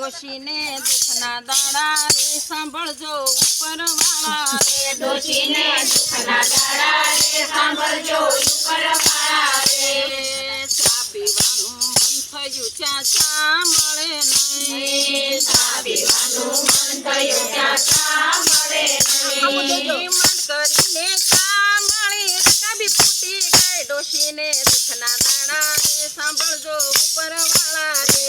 ડોશીને દુખના દાડા રે સાંભળજો ઉપરવાળા રે. ડોશીને દુઃખના દાડા રે સાંભળજો ઉપરવાળા રે. ચા પીવાનું મન થયું ચા ચા મળે નહીં. ચા પીવાનું મન થયું ત્યાં મળે નહીં. મન કરીને ચા મળે. રકાબી ફૂટી ગઈ ડોશીને દુખના દાડા રે સાંભળજો ઉપરવાળા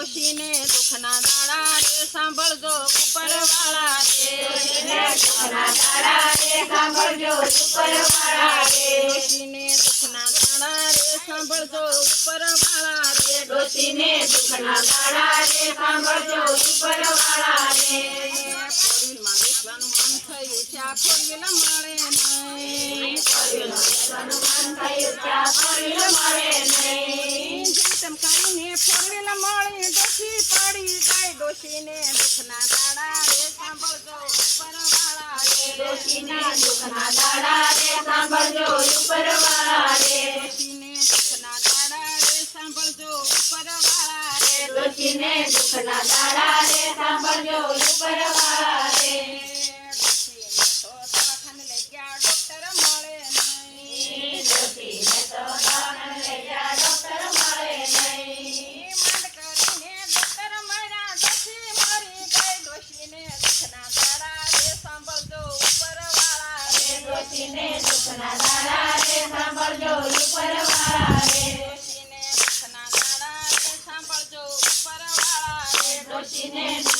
ડોશીને દુઃખના દાડા રે સાંભળજો ઉપરવાળા રે સાંભળજો ઉપરવાળા રે ડોશીને દુઃખના દાડા રે સાંભળજો ઉપરવાળા રે ડોશીને દુઃખના દાડા રે સાંભળજો ડોશીને દુઃખના દાડા રે સાંભળજો ઉપરવાળા રે. ડોશીને દુઃખના દાડા રે સાંભળજો ઉપરવાળા રે. ડોશીને દુઃખના દાડા રે સાંભળજો ઉપરવાળા રે. ડોશીને દુઃખના દાડા રે સાંભળજો ઉપરવાળા રે.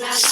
last